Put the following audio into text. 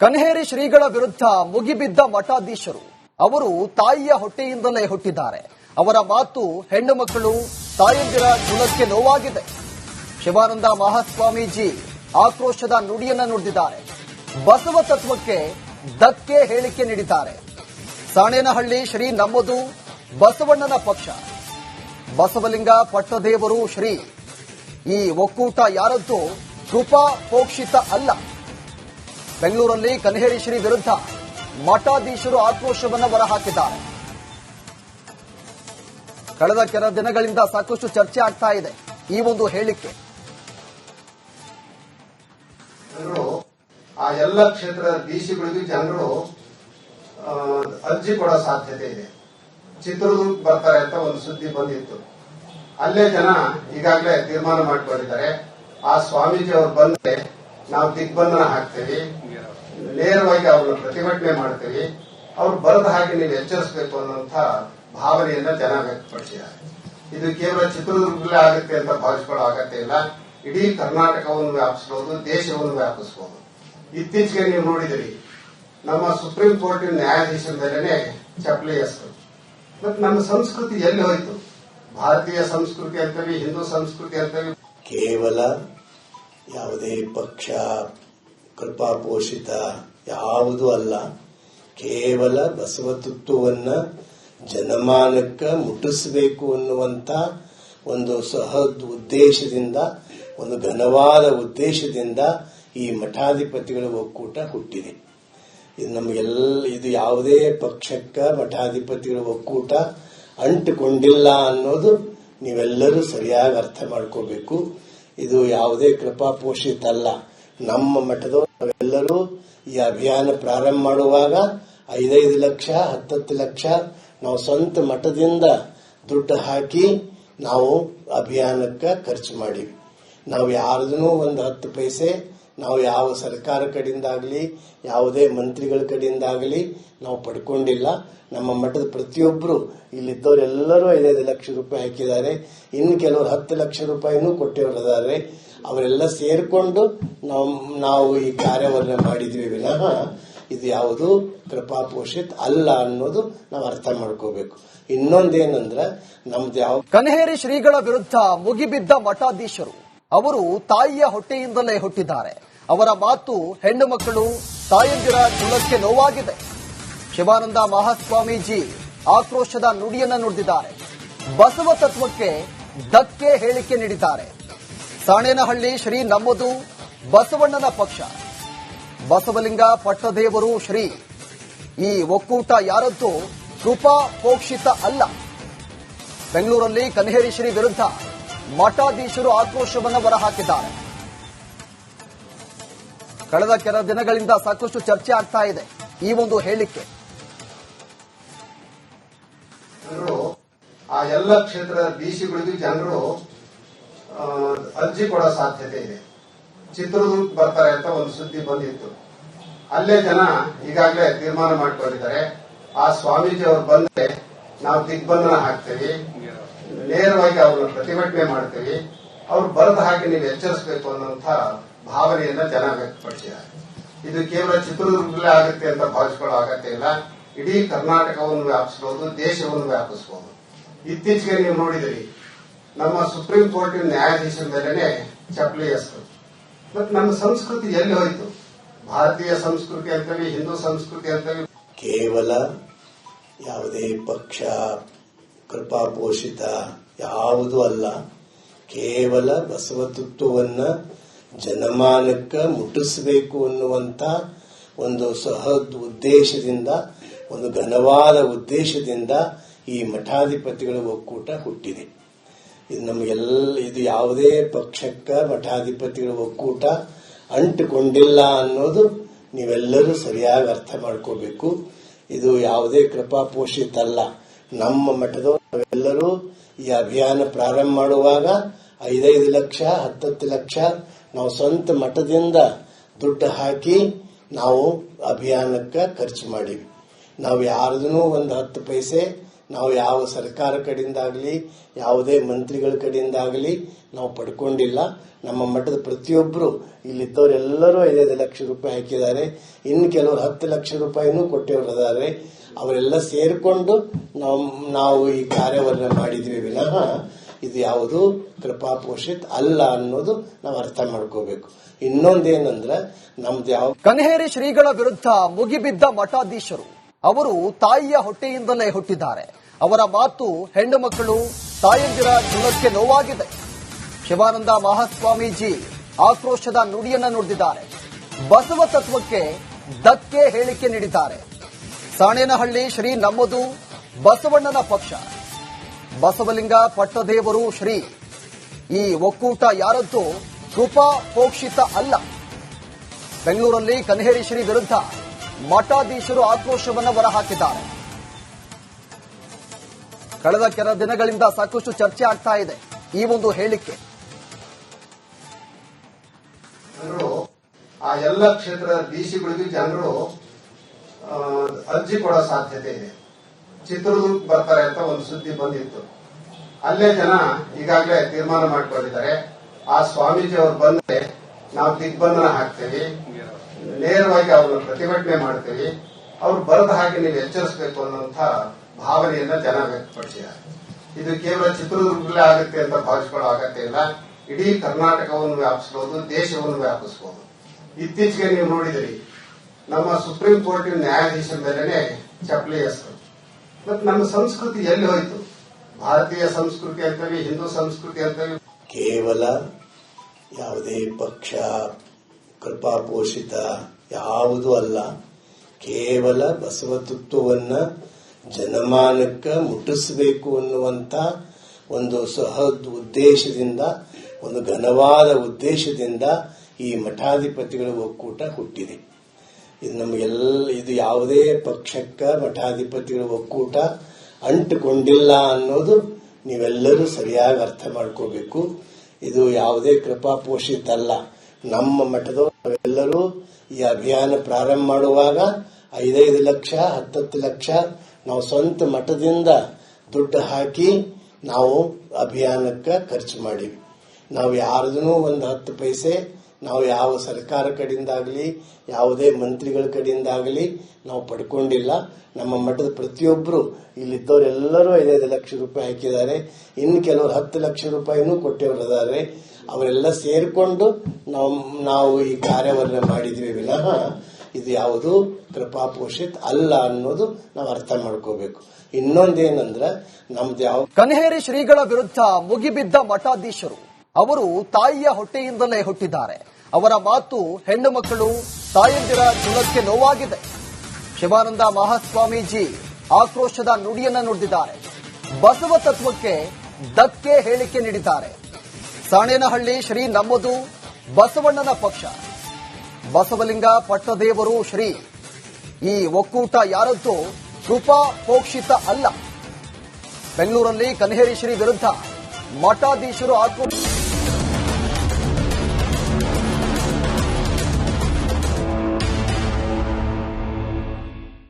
ಕನ್ಹೇರಿ ಶ್ರೀಗಳ ವಿರುದ್ಧ ಮುಗಿಬಿದ್ದ ಮಠಾಧೀಶರು, ಅವರು ತಾಯಿಯ ಹೊಟ್ಟೆಯಿಂದಲೇ ಹುಟ್ಟಿದ್ದಾರೆ. ಅವರ ಮಾತು ಹೆಣ್ಣು ಮಕ್ಕಳು ತಾಯಂದಿರ ಕುಲಕ್ಕೆ ನೋವಾಗಿದೆ. ಶಿವಾನಂದ ಮಹಾಸ್ವಾಮೀಜಿ ಆಕ್ರೋಶದ ನುಡಿಯನ್ನ ನುಡಿದಿದ್ದಾರೆ. ಬಸವ ತತ್ವಕ್ಕೆ ಧಕ್ಕೆ ಹೇಳಿಕೆ ನೀಡಿದ್ದಾರೆ. ಸಾಣೇನಹಳ್ಳಿ ಶ್ರೀ ನಮ್ಮದು ಬಸವಣ್ಣನ ಪಕ್ಷ. ಬಸವಲಿಂಗ ಪಟ್ಟದೇವರು ಶ್ರೀ. ಈ ಒಕ್ಕೂಟ ಯಾರದ್ದು? ಕೃಪಾ ಪೋಕ್ಷಿತ ಅಲ್ಲ. ಬೆಂಗಳೂರಲ್ಲಿ ಕನ್ಹೇರಿ ಶ್ರೀ ವಿರುದ್ಧ ಮಠಾಧೀಶರು ಆಕ್ರೋಶವನ್ನು ಹೊರಹಾಕಿದ್ದಾರೆ. ಕಳೆದ ಕೆಲ ದಿನಗಳಿಂದ ಸಾಕಷ್ಟು ಚರ್ಚೆ ಆಗ್ತಾ ಇದೆ. ಈ ಒಂದು ಹೇಳಿಕೆ. ಆ ಎಲ್ಲ ಕ್ಷೇತ್ರದ ಡಿಸಿಗಳಿಗೂ ಜನರು ಅರ್ಜಿ ಕೊಡೋ ಸಾಧ್ಯತೆ ಇದೆ. ಚಿತ್ರದುರ್ಗ ಬರ್ತಾರೆ ಅಂತ ಒಂದು ಸುದ್ದಿ ಬಂದಿತ್ತು. ಅಲ್ಲೇ ಜನ ಈಗಾಗಲೇ ತೀರ್ಮಾನ ಮಾಡ್ಕೊಂಡಿದ್ದಾರೆ. ಆ ಸ್ವಾಮೀಜಿ ಅವರು ಬಂದ್ರೆ ನಾವು ದಿಗ್ಬಂಧನ ಹಾಕ್ತೇವೆ. ನೇರವಾಗಿ ಅವರು ಪ್ರತಿಭಟನೆ ಮಾಡ್ತೀವಿ ಅವ್ರು ಬರದ ಹಾಗೆ ನೀವು ಎಚ್ಚರಿಸಬೇಕು ಅನ್ನುವಂಥ ಭಾವನೆಯನ್ನ ಜನ ವ್ಯಕ್ತಪಡಿಸಿದ್ದಾರೆ. ಇದು ಕೇವಲ ಚಿತ್ರದುರ್ಗದಲ್ಲೇ ಆಗುತ್ತೆ ಅಂತ ಭಾವಿಸ್ಕೊಳ್ಳೋ ಅಗತ್ಯ ಇಲ್ಲ. ಇಡೀ ಕರ್ನಾಟಕವನ್ನು ವ್ಯಾಪಿಸಬಹುದು ದೇಶವನ್ನು ವ್ಯಾಪಿಸಬಹುದು ಇತ್ತೀಚೆಗೆ ನೀವು ನೋಡಿದಿರಿ ನಮ್ಮ ಸುಪ್ರೀಂ ಕೋರ್ಟಿನ ನ್ಯಾಯಾಧೀಶರ ಮೇಲೆನೆ ಚಪ್ಪಲಿ ಎಸ್ತು ಮತ್ತೆ ನಮ್ಮ ಸಂಸ್ಕೃತಿ ಎಲ್ಲಿ ಹೋಯಿತು? ಭಾರತೀಯ ಸಂಸ್ಕೃತಿ ಅಂತವಿ ಹಿಂದೂ ಸಂಸ್ಕೃತಿ ಅಂತವಿ ಕೇವಲ ಯಾವುದೇ ಪಕ್ಷ ಕೃಪಾಪೋಷಿತ ಯಾವುದೂ ಅಲ್ಲ. ಕೇವಲ ಬಸವ ತತ್ವವನ್ನ ಜನಮಾನಕ್ಕ ಮುಟ್ಟಿಸಬೇಕು ಅನ್ನುವಂತ ಒಂದು ಸಹದ್ ಉದ್ದೇಶದಿಂದ, ಒಂದು ಘನವಾದ ಉದ್ದೇಶದಿಂದ ಈ ಮಠಾಧಿಪತಿಗಳ ಒಕ್ಕೂಟ ಹುಟ್ಟಿದೆ. ಇದು ನಮಗೆಲ್ಲ, ಇದು ಯಾವುದೇ ಪಕ್ಷಕ್ಕ ಮಠಾಧಿಪತಿಗಳ ಒಕ್ಕೂಟ ಅಂಟುಕೊಂಡಿಲ್ಲ ಅನ್ನೋದು ನೀವೆಲ್ಲರೂ ಸರಿಯಾಗಿ ಅರ್ಥ ಮಾಡ್ಕೋಬೇಕು. ಇದು ಯಾವುದೇ ಕೃಪಾಪೋಷಿತ ಅಲ್ಲ ನಮ್ಮ ಮಠದವರು ನಾವೆಲ್ಲರೂ ಈ ಅಭಿಯಾನ ಪ್ರಾರಂಭ ಮಾಡುವಾಗ ಐದೈದು ಲಕ್ಷ, ಹತ್ತತ್ತು ಲಕ್ಷ ನಾವು ಸ್ವಂತ ಮಠದಿಂದ ದುಡ್ಡು ಹಾಕಿ ನಾವು ಅಭಿಯಾನಕ್ಕೆ ಖರ್ಚು ಮಾಡಿವಿ. ನಾವು ಯಾರದೂ ಒಂದು ಹತ್ತು ಪೈಸೆ, ನಾವು ಯಾವ ಸರ್ಕಾರ ಕಡೆಯಿಂದಾಗಲಿ ಯಾವುದೇ ಮಂತ್ರಿಗಳ ಕಡೆಯಿಂದಾಗಲಿ ನಾವು ಪಡ್ಕೊಂಡಿಲ್ಲ. ನಮ್ಮ ಮಠದ ಪ್ರತಿಯೊಬ್ಬರು ಇಲ್ಲಿದ್ದವರೆಲ್ಲರೂ ಐದೈದು ಲಕ್ಷ ರೂಪಾಯಿ ಹಾಕಿದ್ದಾರೆ. ಇನ್ನು ಕೆಲವರು ಹತ್ತು ಲಕ್ಷ ರೂಪಾಯಿನೂ ಕೊಟ್ಟಿದ್ದಾರೆ ಅವರೆಲ್ಲ ಸೇರ್ಕೊಂಡು ನಾವು ನಾವು ಈ ಕಾರ್ಯವನ್ನು ಮಾಡಿದ್ವಿ ವಿನಃ ಇದು ಯಾವುದು ಕೃಪಾಪೋಷಿತ್ ಅಲ್ಲ ಅನ್ನೋದು ನಾವು ಅರ್ಥ ಮಾಡ್ಕೋಬೇಕು. ಇನ್ನೊಂದೇನಂದ್ರ ನಮ್ದು ಯಾವ ಕನಹೇರಿ ಶ್ರೀಗಳ ವಿರುದ್ಧ ಮುಗಿಬಿದ್ದ ಮಠಾಧೀಶರು. ಅವರು ತಾಯಿಯ ಹೊಟ್ಟೆಯಿಂದಲೇ ಹುಟ್ಟಿದ್ದಾರೆ. ಅವರ ಮಾತು ಹೆಣ್ಣು ಮಕ್ಕಳು ತಾಯಂದಿರ ಕುಲಕ್ಕೆ ನೋವಾಗಿದೆ. ಶಿವಾನಂದ ಮಹಾಸ್ವಾಮೀಜಿ ಆಕ್ರೋಶದ ನುಡಿಯನ್ನ ನುಡಿದಿದ್ದಾರೆ. ಬಸವ ತತ್ವಕ್ಕೆ ಧಕ್ಕೆ ಹೇಳಿಕೆ ನೀಡಿದ್ದಾರೆ. ಸಾಣೇನಹಳ್ಳಿ ಶ್ರೀ ನಮ್ಮದು ಬಸವಣ್ಣನ ಪಕ್ಷ. ಬಸವಲಿಂಗ ಪಟ್ಟದೇವರು ಶ್ರೀ. ಈ ಒಕ್ಕೂಟ ಯಾರದ್ದು ಕೃಪಾ ಪೋಕ್ಷಿತ ಅಲ್ಲ. ಬೆಂಗಳೂರಲ್ಲಿ ಕನ್ಹೇರಿ ಶ್ರೀ ವಿರುದ್ಧ ಮಠಾಧೀಶರು ಆಕ್ರೋಶವನ್ನು ಹೊರಹಾಕಿದ್ದಾರೆ. ಕಳೆದ ಕೆಲ ದಿನಗಳಿಂದ ಸಾಕಷ್ಟು ಚರ್ಚೆ ಆಗ್ತಾ ಇದೆ. ಈ ಒಂದು ಹೇಳಿಕೆ. ಆ ಎಲ್ಲ ಕ್ಷೇತ್ರದ ಡಿಸಿಗಳಿಗೂ ಜನರು ಅರ್ಜಿ ಕೊಡೋ ಸಾಧ್ಯತೆ ಇದೆ. ಚಿತ್ರದುರ್ಗ ಬರ್ತಾರೆ ಅಂತ ಒಂದು ಸುದ್ದಿ ಬಂದಿತ್ತು. ಅಲ್ಲೇ ಜನ ಈಗಾಗಲೇ ತೀರ್ಮಾನ ಮಾಡ್ಕೊಂಡಿದ್ದಾರೆ. ಆ ಸ್ವಾಮೀಜಿ ಅವರು ಬಂದ್ರೆ ನಾವು ದಿಗ್ಬಂಧನ ಹಾಕ್ತೇವೆ. ನೇರವಾಗಿ ಅವ್ರನ್ನ ಪ್ರತಿಭಟನೆ ಮಾಡ್ತೇವೆ. ಅವ್ರು ಬರದ ಹಾಗೆ ನೀವು ಎಚ್ಚರಿಸಬೇಕು ಅನ್ನುವಂಥ ಭಾವನೆಯನ್ನ ಜನ ವ್ಯಕ್ತಪಡಿಸಿದ್ದಾರೆ. ಇದು ಕೇವಲ ಚಿತ್ರದುರ್ಗದಲ್ಲೇ ಆಗುತ್ತೆ ಅಂತ ಭಾವಿಸಿಕೊಳ್ಳೋ ಅಗತ್ಯ ಇಲ್ಲ. ಇಡೀ ಕರ್ನಾಟಕವನ್ನು ವ್ಯಾಪಿಸಬಹುದು ದೇಶವನ್ನು ವ್ಯಾಪಿಸಬಹುದು ಇತ್ತೀಚೆಗೆ ನೀವು ನೋಡಿದಿರಿ ನಮ್ಮ ಸುಪ್ರೀಂ ಕೋರ್ಟಿನ ನ್ಯಾಯಾಧೀಶರ ಮೇಲೆ ಚಪ್ಪಲಿ ಎಸ್ತು. ಮತ್ತೆ ನಮ್ಮ ಸಂಸ್ಕೃತಿ ಎಲ್ಲಿ ಹೋಯ್ತು? ಭಾರತೀಯ ಸಂಸ್ಕೃತಿ ಅಂತವಿ ಹಿಂದೂ ಸಂಸ್ಕೃತಿ ಅಂತವಿ ಕೇವಲ ಯಾವುದೇ ಪಕ್ಷ ಕೃಪಾಪೋಷಿತ ಯಾವುದೂ ಅಲ್ಲ. ಕೇವಲ ಬಸವ ತತ್ವವನ್ನ ಜನಮಾನಕ್ಕ ಮುಟ್ಟಿಸಬೇಕು ಅನ್ನುವಂತ ಒಂದು ಸಹದ್ ಉದ್ದೇಶದಿಂದ, ಒಂದು ಘನವಾದ ಉದ್ದೇಶದಿಂದ ಈ ಮಠಾಧಿಪತಿಗಳ ಒಕ್ಕೂಟ ಹುಟ್ಟಿದೆ. ಇದು ನಮಗೆಲ್ಲ ಇದು ಯಾವುದೇ ಪಕ್ಷಕ್ಕ ಮಠಾಧಿಪತಿಗಳ ಒಕ್ಕೂಟ ಅಂಟುಕೊಂಡಿಲ್ಲ ಅನ್ನೋದು ನೀವೆಲ್ಲರೂ ಸರಿಯಾಗಿ ಅರ್ಥ ಮಾಡ್ಕೋಬೇಕು. ಇದು ಯಾವುದೇ ಕೃಪಾಪೋಷಿತ ಅಲ್ಲ. ನಮ್ಮ ಮಠದ ನಾವೆಲ್ಲರೂ ಈ ಅಭಿಯಾನ ಪ್ರಾರಂಭ ಮಾಡುವಾಗ ಐದೈದು ಲಕ್ಷ, ಹತ್ತತ್ತು ಲಕ್ಷ ನಾವು ಸ್ವಂತ ಮಠದಿಂದ ದುಡ್ಡು ಹಾಕಿ ನಾವು ಅಭಿಯಾನಕ್ಕೆ ಖರ್ಚು ಮಾಡಿವಿ. ನಾವು ಯಾರದೂ ಒಂದು ಹತ್ತು ಪೈಸೆ ನಾವು ಯಾವ ಸರ್ಕಾರ ಕಡೆಯಿಂದಾಗಲಿ, ಯಾವುದೇ ಮಂತ್ರಿಗಳ ಕಡೆಯಿಂದಾಗಲಿ ನಾವು ಪಡ್ಕೊಂಡಿಲ್ಲ. ನಮ್ಮ ಮಠದ ಪ್ರತಿಯೊಬ್ಬರು ಇಲ್ಲಿದ್ದವರೆಲ್ಲರೂ ಐದೈದು ಲಕ್ಷ ರೂಪಾಯಿ ಹಾಕಿದ್ದಾರೆ. ಇನ್ನು ಕೆಲವರು ಹತ್ತು ಲಕ್ಷ ರೂಪಾಯಿನೂ ಕೊಟ್ಟವರು ಅವರೆಲ್ಲ ಸೇರಿಕೊಂಡು ನಾವು ನಾವು ಈ ಕಾರ್ಯವನ್ನು ಮಾಡಿದ್ವಿ ವಿನಃ ಇದು ಯಾವುದು ಕೃಪಾಪೋಷಿತ್ ಅಲ್ಲ ಅನ್ನೋದು ನಾವು ಅರ್ಥ ಮಾಡ್ಕೋಬೇಕು. ಇನ್ನೊಂದೇನಂದ್ರೆ ನಮ್ದು ಯಾವ ಕನ್ಹೇರಿ ಶ್ರೀಗಳ ವಿರುದ್ಧ ಮುಗಿಬಿದ್ದ ಮಠಾಧೀಶರು. ಅವರು ತಾಯಿಯ ಹೊಟ್ಟೆಯಿಂದಲೇ ಹುಟ್ಟಿದ್ದಾರೆ. ಅವರ ಮಾತು ಹೆಣ್ಣು ಮಕ್ಕಳು ತಾಯಂದಿರ ಜೀವನಕ್ಕೆ ನೋವಾಗಿದೆ. ಶಿವಾನಂದ ಮಹಾಸ್ವಾಮೀಜಿ ಆಕ್ರೋಶದ ನುಡಿಯನ್ನ ನುಡಿದಿದ್ದಾರೆ. ಬಸವ ತತ್ವಕ್ಕೆ ಧಕ್ಕೆ ಹೇಳಿಕೆ ನೀಡಿದ್ದಾರೆ. ಸಾಣೇನಹಳ್ಳಿ ಶ್ರೀ ನಮ್ಮದು ಬಸವಣ್ಣನ ಪಕ್ಷ. ಬಸವಲಿಂಗ ಪಟ್ಟದೇವರು ಶ್ರೀ. ಈ ಒಕ್ಕೂಟ ಯಾರದ್ದು ಕೃಪಾ ಪೋಕ್ಷಿತ ಅಲ್ಲ. ಬೆಂಗಳೂರಲ್ಲಿ ಕನ್ಹೇರಿ ಶ್ರೀ ವಿರುದ್ಧ ಮಠಾಧೀಶರು ಆಕ್ರೋಶವನ್ನು ಹೊರಹಾಕಿದ್ದಾರೆ. ಕಳೆದ ಕೆಲ ದಿನಗಳಿಂದ ಸಾಕಷ್ಟು ಚರ್ಚೆ ಆಗ್ತಾ ಇದೆ. ಈ ಒಂದು ಹೇಳಿಕೆ. ಆ ಎಲ್ಲ ಕ್ಷೇತ್ರದ ಡಿಸಿಗಳಿಗೂ ಜನರು ಅರ್ಜಿ ಕೊಡೋ ಸಾಧ್ಯತೆ ಇದೆ. ಚಿತ್ರದುರ್ಗ ಬರ್ತಾರೆ ಅಂತ ಒಂದು ಸುದ್ದಿ ಬಂದಿತ್ತು. ಅಲ್ಲೇ ಜನ ಈಗಾಗಲೇ ತೀರ್ಮಾನ ಮಾಡ್ಕೊಂಡಿದ್ದಾರೆ. ಆ ಸ್ವಾಮೀಜಿ ಅವರು ಬಂದ್ರೆ ನಾವು ದಿಗ್ಬಂಧನ ಹಾಕ್ತೇವೆ. ನೇರವಾಗಿ ಅವ್ರನ್ನ ಪ್ರತಿಭಟನೆ ಮಾಡ್ತೀವಿ ಅವ್ರು ಬರದ ಹಾಗೆ ನೀವು ಎಚ್ಚರಿಸಬೇಕು ಅನ್ನುವಂಥ ಭಾವನೆಯನ್ನ ಜನ ವ್ಯಕ್ತಪಡಿಸಿದ್ದಾರೆ. ಇದು ಕೇವಲ ಚಿತ್ರದುರ್ಗಲೇ ಆಗುತ್ತೆ ಅಂತ ಭಾವಿಸ್ಕೊಳ್ಳೋ ಅಗತ್ಯ ಇಲ್ಲ. ಇಡೀ ಕರ್ನಾಟಕವನ್ನು ವ್ಯಾಪಿಸಬಹುದು ದೇಶವನ್ನು ವ್ಯಾಪಿಸಬಹುದು ಇತ್ತೀಚೆಗೆ ನೀವು ನೋಡಿದಿರಿ ನಮ್ಮ ಸುಪ್ರೀಂ ಕೋರ್ಟಿನ ನ್ಯಾಯಾಧೀಶ ಮೇಲೆನೆ ಚಪ್ಪಲಿ ಹೆಸರು ಮತ್ತೆ ನಮ್ಮ ಸಂಸ್ಕೃತಿ ಎಲ್ಲಿ ಹೋಯ್ತು? ಭಾರತೀಯ ಸಂಸ್ಕೃತಿ ಅಂತವಿ ಹಿಂದೂ ಸಂಸ್ಕೃತಿ ಅಂತೇಳಿ. ಕೇವಲ ಯಾವುದೇ ಪಕ್ಷ ಕೃಪಾಪೋಷಿತ ಯಾವುದೂ ಅಲ್ಲ. ಕೇವಲ ಬಸವತತ್ವವನ್ನ ಜನಮಾನಕ್ಕೆ ಮುಟ್ಟಿಸಬೇಕು ಅನ್ನುವಂಥ ಒಂದು ಸಹದ್ ಉದ್ದೇಶದಿಂದ, ಒಂದು ಘನವಾದ ಉದ್ದೇಶದಿಂದ ಈ ಮಠಾಧಿಪತಿಗಳ ಒಕ್ಕೂಟ ಹುಟ್ಟಿದೆ. ಇದು ನಮಗೆಲ್ಲ, ಇದು ಯಾವುದೇ ಪಕ್ಷಕ್ಕ ಮಠಾಧಿಪತಿಗಳ ಒಕ್ಕೂಟ ಅಂಟುಕೊಂಡಿಲ್ಲ ಅನ್ನೋದು ನೀವೆಲ್ಲರೂ ಸರಿಯಾಗಿ ಅರ್ಥ ಮಾಡ್ಕೋಬೇಕು. ಇದು ಯಾವುದೇ ಕೃಪಾಪೋಷಿತ ಅಲ್ಲ. ನಮ್ಮ ಮಠದವರು ಎಲ್ಲರೂ ಈ ಅಭಿಯಾನ ಪ್ರಾರಂಭ ಮಾಡುವಾಗ ಐದೈದು ಲಕ್ಷ, ಹತ್ತತ್ತು ಲಕ್ಷ ನಾವು ಸ್ವಂತ ಮಠದಿಂದ ದುಡ್ಡು ಹಾಕಿ ನಾವು ಅಭಿಯಾನಕ್ಕೆ ಖರ್ಚು ಮಾಡಿವಿ. ನಾವು ಯಾರ್ದೂ ಒಂದು ಹತ್ತು ಪೈಸೆ, ನಾವು ಯಾವ ಸರ್ಕಾರ ಕಡೆಯಿಂದಾಗಲಿ ಯಾವುದೇ ಮಂತ್ರಿಗಳ ಕಡೆಯಿಂದಾಗಲಿ ನಾವು ಪಡ್ಕೊಂಡಿಲ್ಲ. ನಮ್ಮ ಮಠದ ಪ್ರತಿಯೊಬ್ಬರು ಇಲ್ಲಿದ್ದವರೆಲ್ಲರೂ ಐದೈದು ಲಕ್ಷ ರೂಪಾಯಿ ಹಾಕಿದ್ದಾರೆ. ಇನ್ನು ಕೆಲವರು ಹತ್ತು ಲಕ್ಷ ರೂಪಾಯಿನೂ ಕೊಟ್ಟಿರೋದಾರೆ ಇದ್ದಾರೆ ಅವರೆಲ್ಲ ಸೇರಿಕೊಂಡು ನಾವು ನಾವು ಈ ಕಾರ್ಯವನ್ನು ಮಾಡಿದ್ವಿ ವಿನಃ ಇದು ಯಾವುದು ಕೃಪಾಪೋಷಿತ್ ಅಲ್ಲ ಅನ್ನೋದು ನಾವು ಅರ್ಥ ಮಾಡ್ಕೋಬೇಕು. ಇನ್ನೊಂದೇನಂದ್ರೆ ನಮ್ದು ಯಾವ ಕನ್ಹೇರಿ ಶ್ರೀಗಳ ವಿರುದ್ಧ ಮುಗಿಬಿದ್ದ ಮಠಾಧೀಶರು. ಅವರು ತಾಯಿಯ ಹೊಟ್ಟೆಯಿಂದಲೇ ಹುಟ್ಟಿದ್ದಾರೆ. ಅವರ ಮಾತು ಹೆಣ್ಣು ಮಕ್ಕಳು ತಾಯಂದಿರ ಜೀವಕ್ಕೆ ನೋವಾಗಿದೆ. ಶಿವಾನಂದ ಮಹಾಸ್ವಾಮೀಜಿ ಆಕ್ರೋಶದ ನುಡಿಯನ್ನ ನುಡಿದಿದ್ದಾರೆ. ಬಸವ ತತ್ವಕ್ಕೆ ಧಕ್ಕೆ ಹೇಳಿಕೆ ನೀಡಿದ್ದಾರೆ. ಸಾಣೇನಹಳ್ಳಿ ಶ್ರೀ ನಮ್ಮದು ಬಸವಣ್ಣನ ಪಕ್ಷ. ಬಸವಲಿಂಗ ಪಟ್ಟದೇವರು ಶ್ರೀ. ಈ ಒಕ್ಕೂಟ ಯಾರದ್ದು ಕೃಪಾ ಪೋಕ್ಷಿತ ಅಲ್ಲ. ಬೆಂಗಳೂರಲ್ಲಿ ಕನ್ಹೇರಿ ಶ್ರೀ ವಿರುದ್ಧ ಮಠಾಧೀಶರು ಆಕ್ರೋಶ